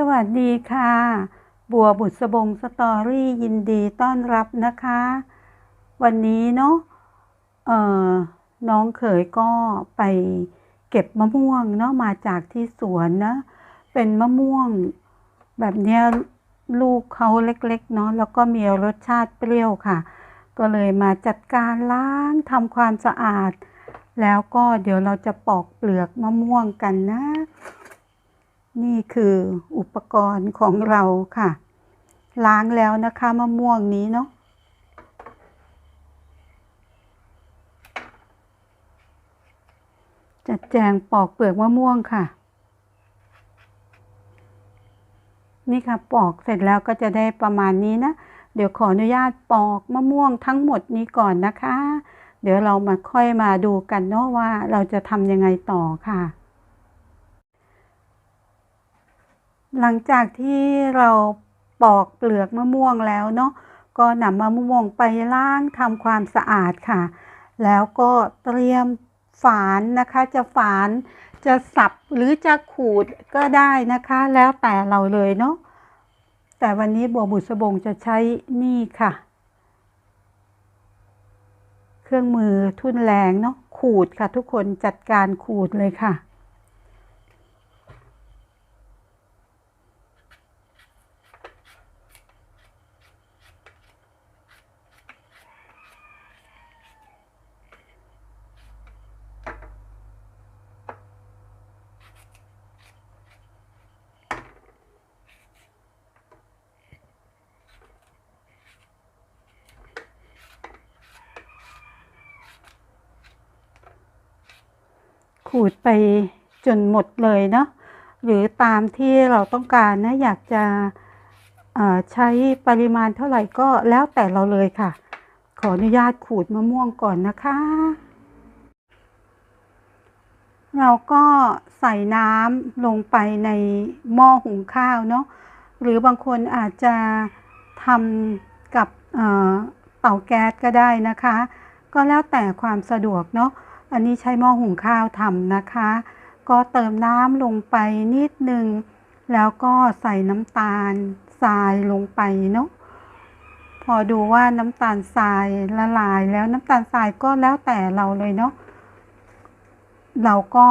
สวัสดีค่ะ บัวบุษบงสตอรี่ยินดีต้อนรับนะคะ วันนี้เนาะเอ่อน้องเขยก็ไปเก็บมะม่วงเนาะมาจากที่สวนนะ เป็นมะม่วงแบบเนี้ยลูกเขาเล็กๆเนาะแล้วก็มีรสชาติเปรี้ยวค่ะ ก็เลยมาจัดการล้างทำความสะอาด แล้วก็เดี๋ยวเราจะปอกเปลือกมะม่วงกันนะ นี่คืออุปกรณ์ของเราค่ะ ล้างแล้วนะคะมะม่วงนี้เนาะจัดแจงปอกเปลือกมะม่วงค่ะ นี่ค่ะปอกเสร็จแล้วก็จะได้ประมาณนี้นะ เดี๋ยวขออนุญาตปอกมะม่วงทั้งหมดนี้ก่อนนะคะ เดี๋ยวเรามาค่อยมาดูกันเนาะว่าเราจะทำยังไงต่อค่ะ หลังจากที่เราปอกเปลือกมะม่วงแล้วเนาะก็นำมะม่วงไปล้างทำความสะอาดค่ะ แล้วก็เตรียมฝานนะคะ จะฝานจะสับหรือจะขูดก็ได้นะคะ แล้วแต่เราเลยเนาะแต่วันนี้บัวบุษบงจะใช้นี่ค่ะ เครื่องมือทุ่นแรงเนาะขูดค่ะทุกคนจัดการขูดเลยค่ะ ขูดไปจนหมดเลยเนาะหรือตามที่เราต้องการนะอยากจะใช้ปริมาณเท่าไหร่ก็แล้วแต่เราเลยค่ะ ขออนุญาตขูดมะม่วงก่อนนะคะ เราก็ใส่น้ำลงไปในหม้อหุงข้าวเนาะหรือบางคนอาจจะทำกับเเตาแก๊สก็ได้นะคะ ก็แล้วแต่ความสะดวกเนาะ อันนี้ใช้หม้อหุงข้าวทำนะคะ ก็เติมน้ำลงไปนิดนึง แล้วก็ใส่น้ำตาลทรายลงไปเนาะพอดูว่าน้ำตาลทรายละลายแล้วน้ำตาลทรายก็แล้วแต่เราเลยเนาะเราก็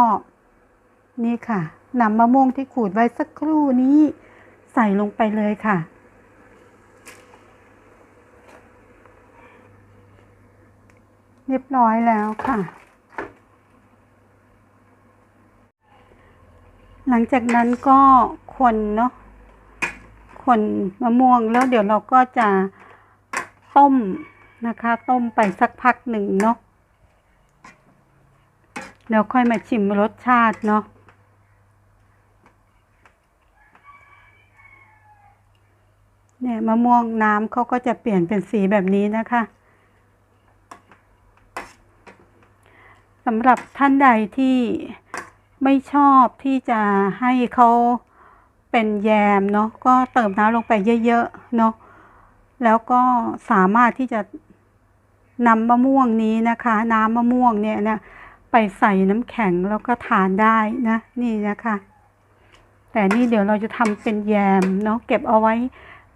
นี่ค่ะนำมะม่วงที่ขูดไว้สักครู่นี้ใส่ลงไปเลยค่ะ เรียบร้อยแล้วค่ะ ลังจากนั้นก็คนเนาะคนมะม่วงแล้วเดี๋ยวเราก็จะต้มนะคะ ต้มไปสักพักหนึ่งเนาะแล้วค่อยมาชิมรสชาติเนาะเนี่ยมะม่วงน้ำเขาก็จะเปลี่ยนเป็นสีแบบนี้นะคะสำหรับท่านใดที่ ไม่ชอบที่จะให้เขาเป็นแยมเนาะก็เติมน้ำลงไปเยอะๆเนาะแล้วก็สามารถที่จะนำมะม่วงนี้นะคะ น้ำมะม่วงเนี่ยนะไปใส่น้ำแข็งแล้วก็ทานได้นะนี่นะคะ แต่นี่เดี๋ยวเราจะทำเป็นแยมเนาะเก็บเอาไว้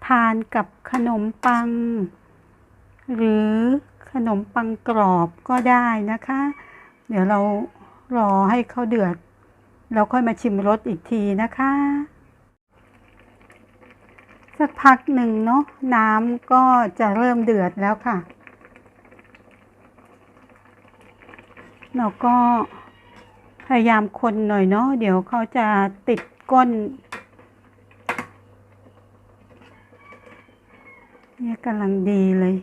ทานกับขนมปัง หรือขนมปังกรอบก็ได้นะคะ เดี๋ยวเรารอให้เขาเดือด เราค่อยมาชิมรสอีกทีนะคะ สักพักหนึ่งเนาะน้ำก็จะเริ่มเดือดแล้วค่ะ เราก็พยายามคนหน่อยเนาะเดี๋ยวเขาจะติดก้นเนี่ยกำลังดีเลย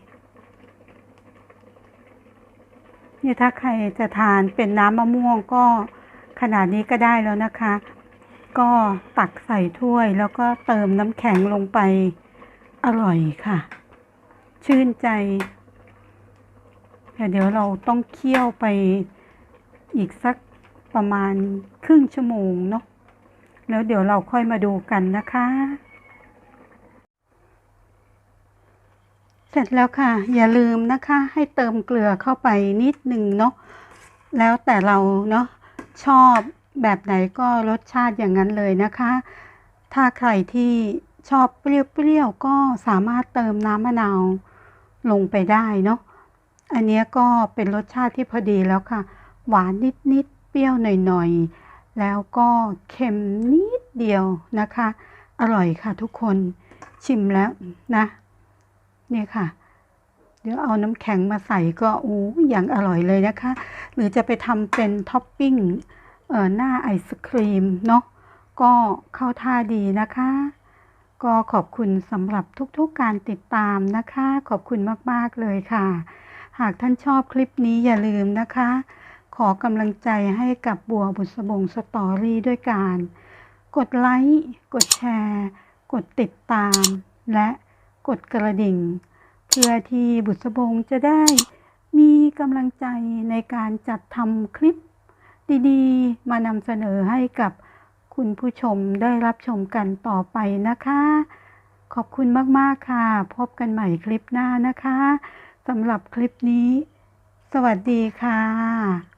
เนี่ยถ้าใครจะทานเป็นน้ำมะม่วงก็ ขนาดนี้ก็ได้แล้วนะคะ ก็ตักใส่ถ้วยแล้วก็เติมน้ำแข็งลงไปอร่อยค่ะ ชื่นใจแต่เดี๋ยวเราต้องเคี่ยวไปอีกสักประมาณครึ่งชั่วโมงเนาะแล้วเดี๋ยวเราค่อยมาดูกันนะคะ เสร็จแล้วค่ะ อย่าลืมนะคะ ให้เติมเกลือเข้าไปนิดหนึ่งเนาะแล้วแต่เราเนาะ ชอบแบบไหนก็รสชาติอย่างนั้นเลยนะคะ ถ้าใครที่ชอบเปรี้ยวๆก็สามารถเติมน้ำมะนาวลงไปได้เนาะ อันนี้ก็เป็นรสชาติที่พอดีแล้วค่ะ หวานนิดๆ เปรี้ยวหน่อยๆ แล้วก็เค็มนิดเดียวนะคะ อร่อยค่ะทุกคน ชิมแล้วนะเนี่ยค่ะ ดี๋ยวเอาน้ำแข็งมาใส่ก็โอ้อย่างอร่อยเลยนะคะ หรือจะไปทำเป็นท็อปปิ้งเอ่อหน้าไอศครีมเนาะก็เข้าท่าดีนะคะ ก็ขอบคุณสำหรับทุกๆการติดตามนะคะ ขอบคุณมากๆเลยค่ะ หากท่านชอบคลิปนี้อย่าลืมนะคะ ขอกำลังใจให้กับบัวบุษบงสตอรี่ด้วยการ กดไลค์ กดแชร์ กดติดตาม และกดกระดิ่ง พื่อที่บุษบงจะได้มีกำลังใจในการจัดทำคลิปดีๆ มานำเสนอให้กับคุณผู้ชมได้รับชมกันต่อไปนะคะ ขอบคุณมากๆค่ะ พบกันใหม่คลิปหน้านะคะสำหรับคลิปนี้ สวัสดีค่ะ